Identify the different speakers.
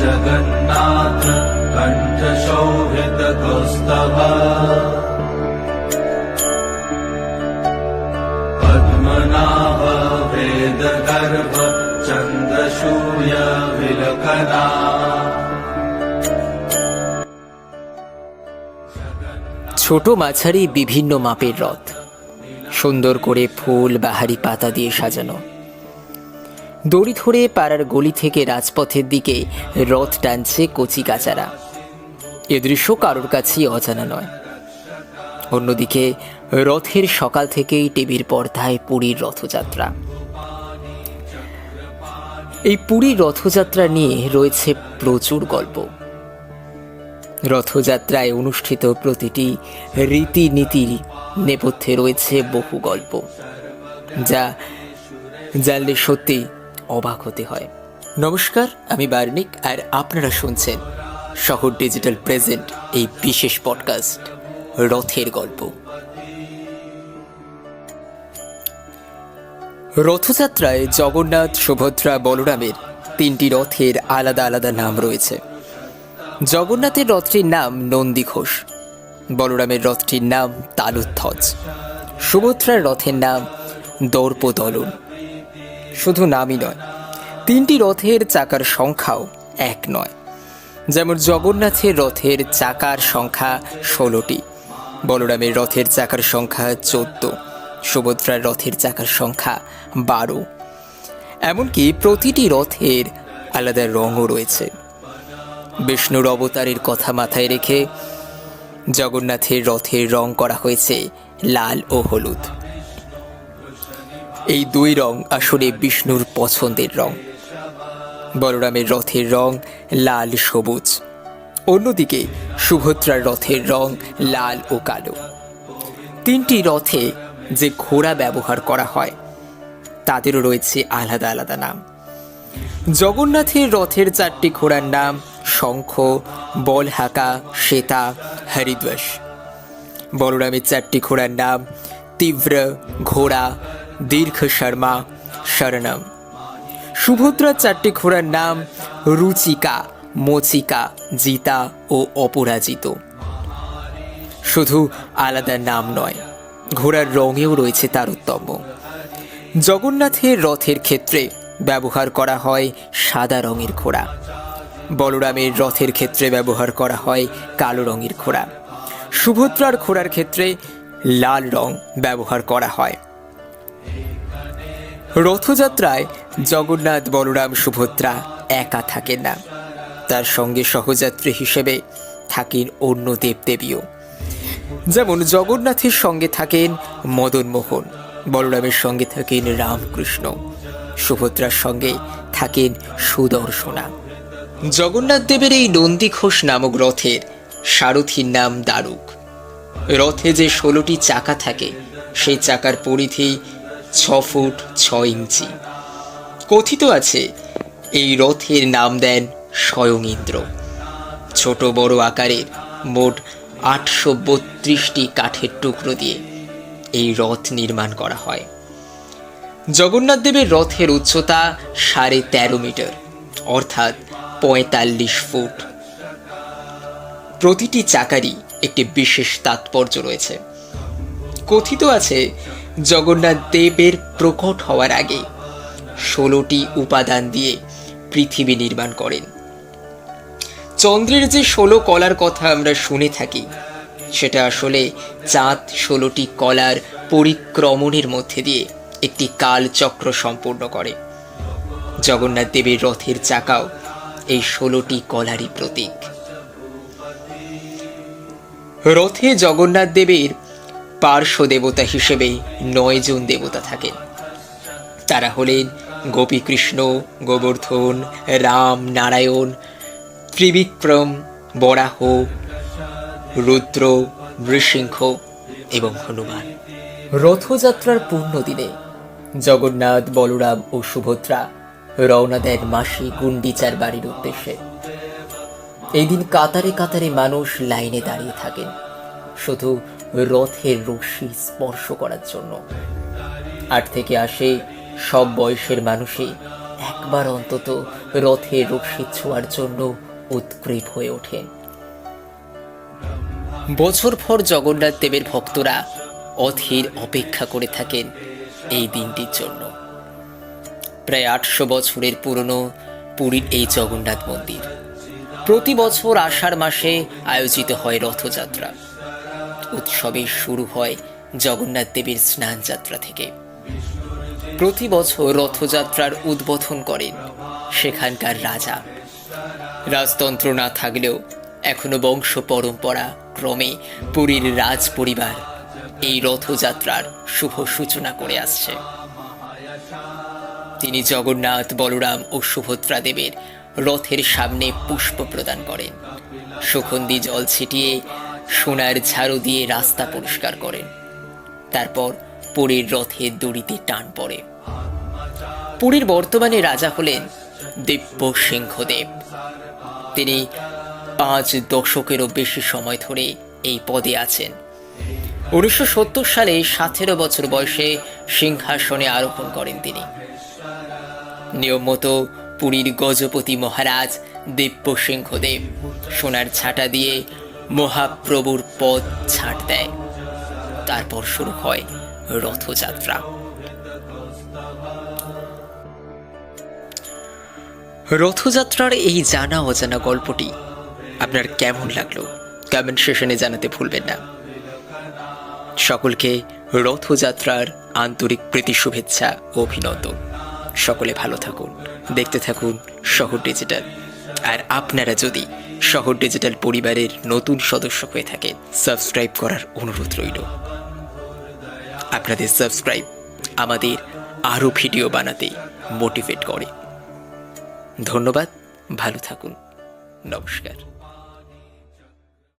Speaker 1: जगन्नाथ कण्ठशोभितकौस्तभा पद्मनाभ वेदगर्भ चन्द्रशूय विलकना
Speaker 2: ছোট মাঝারি বিভিন্ন মাপের রথ সুন্দর করে ফুল বাহারি পাতা দিয়ে সাজানো দড়ি ধরে পাড়ার গলি থেকে রাজপথের দিকে রথ টানছে কচি কাচারা। এ দৃশ্য কারোর কাছেই অজানা নয়। অন্যদিকে, রথের সকাল থেকেই টিভির পর্দায় পুরীর রথযাত্রা। এই পুরীর রথযাত্রা নিয়ে রয়েছে প্রচুর গল্প। রথযাত্রায় অনুষ্ঠিত প্রতিটি রীতিনীতির নেপথ্যে রয়েছে বহু গল্প। যা জানলে সত্যি অবাক হতে হয়। নমস্কার, আমি বার্নিক আর আপনারা শুনছেন শহর ডিজিটাল প্রেজেন্ট এই বিশেষ পডকাস্ট, রথের গল্প। রথযাত্রায় জগন্নাথ, সুভদ্রা, বলরামের তিনটি রথের আলাদা আলাদা নাম রয়েছে। জগন্নাথের রথটির নাম নন্দী ঘোষ, বলরামের রথটির নাম তালুধ্বজ, সুভদ্রার রথের নাম দর্পদলন। শুধু নামই নয়, তিনটি রথের চাকার সংখ্যাও এক নয়। যেমন জগন্নাথের রথের চাকার সংখ্যা ষোলোটি, বলরামের রথের চাকার সংখ্যা চোদ্দ, সুভদ্রার রথের চাকার সংখ্যা বারো। এমনকি প্রতিটি রথের আলাদা রঙও রয়েছে। বিষ্ণুর অবতারের কথা মাথায় রেখে জগন্নাথের রথের রং করা হয়েছে লাল ও হলুদ। এই দুই রং আসলে বিষ্ণুর পছন্দের রং। বলরামের রথের রং লাল সবুজ। অন্যদিকে সুভদ্রার রথের রং লাল ও কালো। তিনটি রথে যে ঘোড়া ব্যবহার করা হয়, তাদেরও রয়েছে আলাদা আলাদা নাম। জগন্নাথের রথের চারটি ঘোড়ার নাম শঙ্খ, বলহাকা শ্বেতা হরিদ্বাস। বলরামের চারটি ঘোড়ার নাম তীব্র ঘোড়া দীর্ঘ শর্মা, শরণম। সুভদ্রার চারটি ঘোড়ার নাম রুচিকা, মচিকা, জিতা ও অপরাজিত। শুধু আলাদা নাম নয়, ঘোড়ার রঙেও রয়েছে তারতম্য। জগন্নাথের রথের ক্ষেত্রে ব্যবহার করা হয় সাদা রঙের ঘোড়া। বলরামের রথের ক্ষেত্রে ব্যবহার করা হয় কালো রঙের ঘোড়া। সুভদ্রার ঘোড়ার ক্ষেত্রে লাল রং ব্যবহার করা হয়। রথযাত্রায় জগন্নাথ বলরাম সুভদ্রা একা থাকেন না। তার সঙ্গে সহযাত্রী হিসেবে থাকেন অন্য দেবদেবীও। যেমন জগন্নাথের সঙ্গে থাকেন মদন মোহন বলরামের সঙ্গে থাকেন রামকৃষ্ণ, সুভদ্রার সঙ্গে থাকেন সুদর্শনা। জগন্নাথ দেবের এই নন্দী ঘোষ নামক রথের সারথীর নাম দারুক। রথে যে ষোলোটি চাকা থাকে, সেই চাকার পরিধি ছ ফুট ছ ইঞ্চি। কথিত আছে, এই রথের নাম দেন স্বয়ং ইন্দ্র। ছোট বড় আকারের মোট আটশো বত্রিশটি কাঠের টুকরো দিয়ে এই রথ নির্মাণ করা হয়। জগন্নাথ দেবের রথের উচ্চতা সাড়ে তেরো মিটার, অর্থাৎ পঁয়তাল্লিশ ফুট। প্রতিটি চাকারই একটি বিশেষ তাৎপর্য রয়েছে। কথিত আছে জগন্নাথ দেবের প্রকট হওয়ার আগে ষোলোটি উপাদান দিয়ে পৃথিবী নির্মাণ করেন। চন্দ্রের যে ষোলো কলার কথা আমরা শুনে থাকি, সেটা আসলে চাঁদ ষোলোটি কলার পরিক্রমণের মধ্যে দিয়ে একটি কালচক্র সম্পূর্ণ করে। জগন্নাথ দেবের রথের চাকাও এই ষোলোটি কলারই প্রতীক। রথে জগন্নাথ দেবের পার্শ্ব দেবতা হিসেবে নয়জন দেবতা থাকেন। তারা হলেন গোপীকৃষ্ণ, গোবর্ধন, রাম, নারায়ণ, ত্রিবিক্রম, বরাহ, রুদ্র, নৃসিংহ এবং হনুমান। রথযাত্রার পূর্ণ দিনে জগন্নাথ, বলরাম ও সুভদ্রা রওনা দেন মাসি গুন্ডিচার বাড়ির উদ্দেশ্যে। এই দিন কাতারে কাতারে মানুষ লাইনে দাঁড়িয়ে থাকেন। শুধু রথের রশ্মি স্পর্শ করার জন্য। আট থেকে আসে সব বয়সের মানুষই একবার অন্তত রথের রশি ছোঁয়ার জন্য উৎগ্রীব হয়ে ওঠেন। বছর ভর জগন্নাথ দেবের ভক্তরা অধীর অপেক্ষা করে থাকেন এই দিনটির জন্য। প্রায় আটশো বছরের পুরনো পুরীর এই জগন্নাথ মন্দির। প্রতি বছর আষাঢ় মাসে আয়োজিত হয় রথযাত্রা। উৎসবের শুরু হয় জগন্নাথ দেবের স্নান যাত্রা থেকে। প্রতি বছর রথযাত্রার উদ্বোধন করেন সেখানকার রাজা। রাজতন্ত্র না থাকলেও এখনও বংশ পরম্পরা ক্রমে পুরীর রাজ পরিবার এই রথযাত্রার শুভ সূচনা করে আসছে। তিনি জগন্নাথ, বলরাম ও সুভদ্রা দেবের রথের সামনে পুষ্প প্রদান করেন। সুগন্ধি জল ছিটিয়ে সোনার ঝাড়ু দিয়ে রাস্তা পরিষ্কার করেন। তারপর পুরীর রথের দড়িতে টান পড়ে। পুরীর বর্তমানে রাজা হলেন দিব্য সিংহদেব। তিনি পাঁচ দশকেরও বেশি সময় ধরে এই পদে আছেন। উনিশশো সত্তর সালে সতেরো বছর বয়সে সিংহাসনে আরোহণ করেন তিনি। নিয়ম মতো পুরীর গজপতি মহারাজ দিব্য সিংহদেব সোনার ছাটা দিয়ে মহাপ্রভুর পদ ছাঁট দেয়। তারপর শুরু হয় রথযাত্রা। রথযাত্রার এই জানা অজানা গল্পটি আপনার কেমন লাগল? কমেন্ট সেশনে জানাতে ভুলবেন না। সকলকে রথযাত্রার আন্তরিক প্রীতি শুভেচ্ছা ও অভিনন্দন। সকলে ভালো থাকুন, দেখতে থাকুন শহর ডিজিটাল আর আপনারা যদি শহর ডিজিটাল পরিবারের নতুন সদস্য হয়ে থাকেন সাবস্ক্রাইব করার অনুরোধ রইল। আপনাদের সাবস্ক্রাইব আমাদের আরও ভিডিও বানাতে মোটিভেট করে। ধন্যবাদ, ভালো থাকুন। নমস্কার।